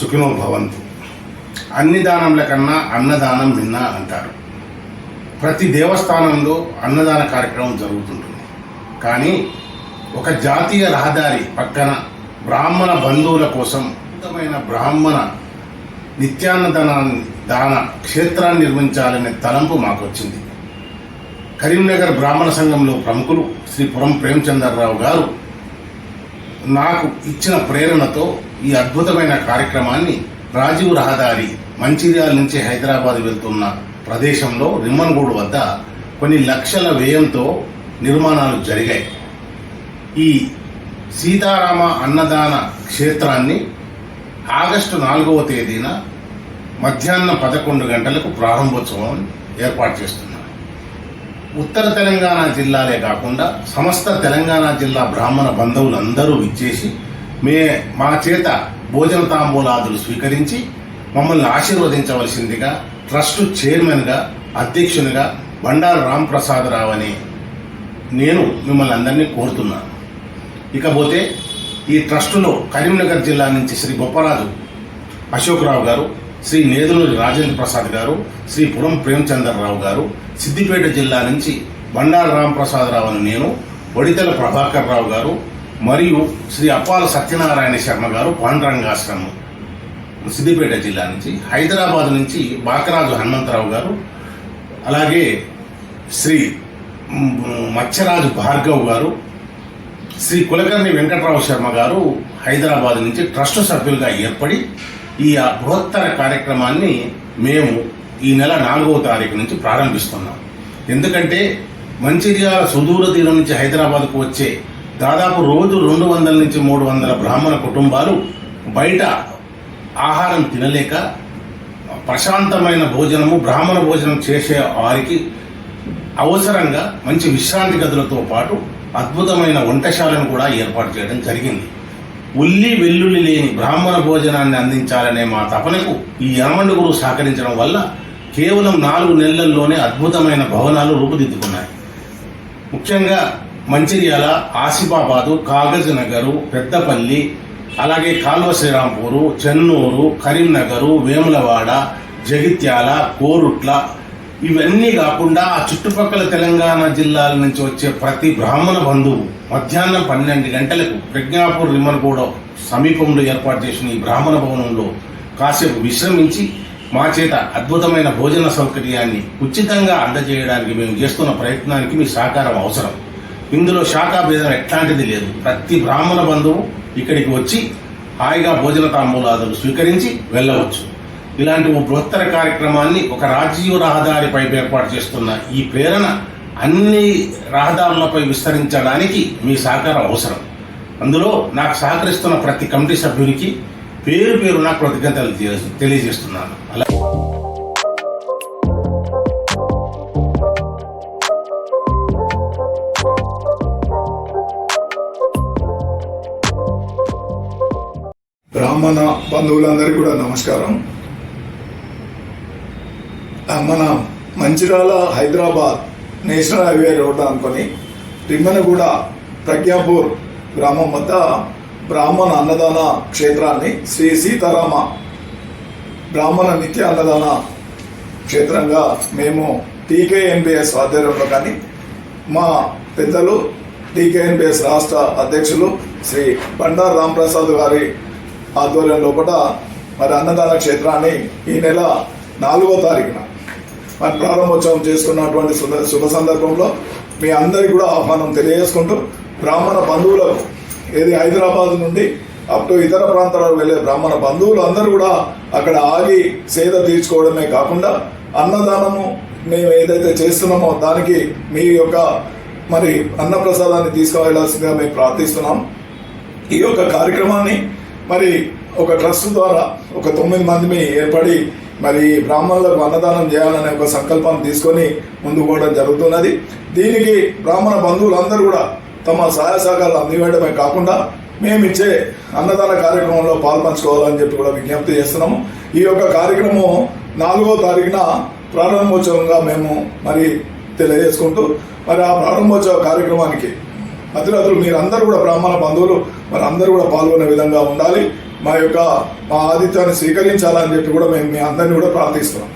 సుఖినో భవంతు. అన్ని దానంల కన్నా అన్నదానం మిన్న అంటారు. ప్రతి దేవస్థానంలో అన్నదాన కార్యక్రమం జరుగుతుంటుంది. కానీ ఒక జాతీయ రహదారి పక్కన బ్రాహ్మణ బంధువుల కోసం అద్భుతమైన బ్రాహ్మణ నిత్యాన్నదానాన్ని దాన క్షేత్రాన్ని నిర్మించాలనే తలంపు మాకు వచ్చింది కరీంనగర్ బ్రాహ్మణ సంఘంలో ప్రముఖులు శ్రీ పురం ప్రేమచంద్రరావు గారు నాకు ఇచ్చిన ప్రేరణతో ఈ అద్భుతమైన కార్యక్రమాన్ని రాజీవ్ రహదారి మంచిర్యాల నుంచి హైదరాబాద్ వెళ్తున్న ప్రదేశంలో రిమ్మన్గూడ్ వద్ద కొన్ని లక్షల వ్యయంతో నిర్మాణాలు జరిగాయి. ఈ సీతారామ అన్నదాన క్షేత్రాన్ని ఆగస్టు నాలుగవ తేదీన మధ్యాహ్నం పదకొండు గంటలకు ప్రారంభోత్సవం ఏర్పాటు చేస్తున్నారు. ఉత్తర తెలంగాణ జిల్లాలే కాకుండా సమస్త తెలంగాణ జిల్లా బ్రాహ్మణ బంధువులందరూ ఇచ్చేసి మే మా చేత భోజన తాంబూలాదులు స్వీకరించి మమ్మల్ని ఆశీర్వదించవలసిందిగా ట్రస్ట్ చైర్మన్గా అధ్యక్షునిగా బండారు రాంప్రసాదరావు అని నేను మిమ్మల్ని అందరినీ కోరుతున్నాను. ఇకపోతే ఈ ట్రస్టులో కరీంనగర్ జిల్లా నుంచి శ్రీ బొప్పరాజు అశోక్రావు గారు శ్రీ నేదులూరి రాజేంద్ర ప్రసాద్ గారు శ్రీ పురం ప్రేమచంద్రరావు గారు సిద్దిపేట జిల్లా నుంచి బండారు రాంప్రసాదరావు అని నేను ఒడితెల ప్రభాకర్ రావు గారు మరియు శ్రీ అప్పాల సత్యనారాయణ శర్మ గారు పాండురంగాశ్రమం సిద్దిపేట జిల్లా నుంచి హైదరాబాద్ నుంచి బాకరాజు హనుమంతరావు గారు అలాగే శ్రీ మత్స్యరాజు భార్గవ్ గారు శ్రీ కులకర్ణి వెంకట్రావు శర్మ గారు హైదరాబాద్ నుంచి ట్రస్ట్ సభ్యులుగా ఏర్పడి ఈ బృహత్తర కార్యక్రమాన్ని మేము ఈ నెల నాలుగవ తారీఖు నుంచి ప్రారంభిస్తున్నాం. ఎందుకంటే మంచిర్యాల సుదూర తీరం నుంచి హైదరాబాద్కు వచ్చే దాదాపు రోజు రెండు వందల నుంచి మూడు వందల బ్రాహ్మణ కుటుంబాలు బయట ఆహారం తినలేక ప్రశాంతమైన భోజనము బ్రాహ్మణ భోజనం చేసే వారికి అవసరంగా మంచి విశ్రాంతి గదులతో పాటు అద్భుతమైన వంటశాలను కూడా ఏర్పాటు చేయడం జరిగింది. ఉల్లి వెల్లుల్లి లేని బ్రాహ్మణ భోజనాన్ని అందించాలనే మా తపనకు ఈ యనమండుగురు సహకరించడం వల్ల కేవలం నాలుగు నెలల్లోనే అద్భుతమైన భవనాలు రూపుదిద్దుకున్నాయి. ముఖ్యంగా మంచిర్యాల ఆసిఫాబాదు కాగజ్ నగరు పెద్దపల్లి అలాగే కాల్వ శ్రీరాంపూరు చెన్నూరు కరీంనగరు వేములవాడ జగిత్యాల కోరుట్ల ఇవన్నీ కాకుండా ఆ చుట్టుపక్కల తెలంగాణ జిల్లాల నుంచి వచ్చే ప్రతి బ్రాహ్మణ బంధువు మధ్యాహ్నం పన్నెండు గంటలకు ప్రజ్ఞాపూర్ రిమ్మన్గూడ సమీపంలో ఏర్పాటు చేసిన ఈ బ్రాహ్మణ భవనంలో కాసేపు విశ్రమించి మా చేత అద్భుతమైన భోజన సౌకర్యాన్ని ఉచితంగా అందజేయడానికి మేము చేస్తున్న ప్రయత్నానికి మీ సహకారం అవసరం. ఇందులో శాఖా భేదం ఎట్లాంటిది లేదు. ప్రతి బ్రాహ్మణ బంధువు ఇక్కడికి వచ్చి హాయిగా భోజన తాంబూలాదులు స్వీకరించి వెళ్ళవచ్చు. ఇలాంటి ఓ బృహత్తర కార్యక్రమాన్ని ఒక రాజీవ రహదారిపై ఏర్పాటు చేస్తున్న ఈ ప్రేరణ అన్ని రహదారులపై విస్తరించడానికి మీ సహకారం అవసరం. అందులో నాకు సహకరిస్తున్న ప్రతి కమిటీ సభ్యునికి పేరు పేరు నా కృతజ్ఞతలు తెలియజేస్తున్నాను. అలా అమ్మన బంధువులందరికీ కూడా నమస్కారం. మన Mancherial Hyderabad national highway road అనుకొని రిమ్మనగూడ ప్రజ్ఞాపూర్ గ్రామం వద్ద బ్రాహ్మణ అన్నదాన క్షేత్రాన్ని శ్రీ సీతారామ బ్రాహ్మణ నిత్య అన్నదాన క్షేత్రంగా మేము టీకేఎన్బిఎస్ ఆధ్వర్యంలో కానీ మా పెద్దలు టీకేఎన్బిఎస్ రాష్ట్ర అధ్యక్షులు శ్రీ బండారు రాంప్రసాద్ గారి ఆధ్వర్యం లోపల మరి అన్నదాన క్షేత్రాన్ని ఈ నెల నాలుగో తారీఖున మరి ప్రారంభోత్సవం చేసుకున్నటువంటి శుభ శుభ సందర్భంలో మీ అందరికీ కూడా ఆహ్వానం తెలియజేసుకుంటూ బ్రాహ్మణ బంధువులకు ఏది హైదరాబాద్ నుండి అప్ టు ఇతర ప్రాంతాలకు వెళ్ళే బ్రాహ్మణ బంధువులు అందరూ కూడా అక్కడ ఆగి సేద తీర్చుకోవడమే కాకుండా అన్నదానము మేము ఏదైతే చేస్తున్నామో దానికి మీ యొక్క మరి అన్నప్రసాదాన్ని తీసుకువెళ్ళాల్సిందిగా మేము ప్రార్థిస్తున్నాం. ఈ యొక్క కార్యక్రమాన్ని మరి ఒక ట్రస్ట్ ద్వారా ఒక తొమ్మిది మందిని ఏర్పడి మరి బ్రాహ్మణులకు అన్నదానం చేయాలనే ఒక సంకల్పం తీసుకొని ముందుకు పోవడం జరుగుతున్నది. దీనికి బ్రాహ్మణ బంధువులందరూ కూడా తమ సహాయ సహకారాలు అందివేయడమే కాకుండా మేము ఇచ్చే అన్నదాన కార్యక్రమంలో పాల్పంచుకోవాలని చెప్పి కూడా విజ్ఞప్తి చేస్తున్నాము. ఈ యొక్క కార్యక్రమం నాలుగో తారీఖున ప్రారంభోత్సవంగా మేము మరి తెలియజేసుకుంటూ మరి ఆ ప్రారంభోత్సవ కార్యక్రమానికి అతిరథులు మీరందరూ కూడా బ్రాహ్మణ బంధువులు మరి అందరూ కూడా పాల్గొనే విధంగా ఉండాలి. మా యొక్క మా ఆతిథ్యాన్ని స్వీకరించాలని చెప్పి కూడా మేము మీ అందరినీ కూడా ప్రార్థిస్తున్నాం.